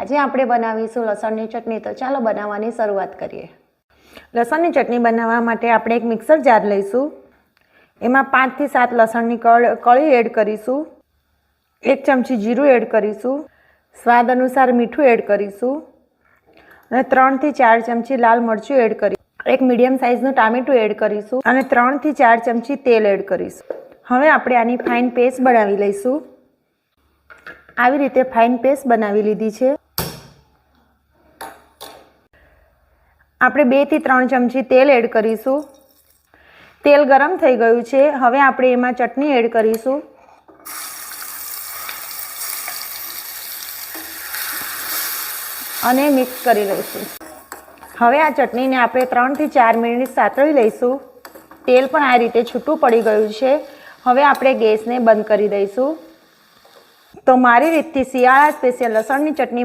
આજે આપણે બનાવીશું લસણની ચટણી. તો ચાલો બનાવવાની શરૂઆત કરીએ. લસણની ચટણી બનાવવા માટે આપણે એક મિક્સર જાર લઈશું. એમાં પાંચથી સાત લસણની કળ, કળી એડ કરીશું. એક ચમચી જીરું એડ કરીશું. સ્વાદ અનુસાર મીઠું એડ કરીશું. અને ત્રણથી ચાર ચમચી લાલ મરચું એડ કરી એક મીડિયમ સાઇઝનું ટામેટું એડ કરીશું અને ત્રણથી ચાર ચમચી તેલ એડ કરીશું. હવે આપણે આની ફાઇન પેસ્ટ બનાવી લઈશું. આવી રીતે ફાઇન પેસ્ટ બનાવી લીધી છે. આપણે બેથી ત્રણ ચમચી તેલ એડ કરીશું. તેલ ગરમ થઈ ગયું છે. હવે આપણે એમાં ચટણી એડ કરીશું. અને મિક્સ કરી લઈશું. હવે આ ચટણીને આપણે ત્રણથી ચાર મિનિટ સાતળી લઈશું. તેલ પણ આ રીતે છૂટું પડી ગયું છે. હવે આપણે ગેસને બંધ કરી દઈશું. તો મારી રીતથી શિયાળા સ્પેશિયલ લસણની ચટણી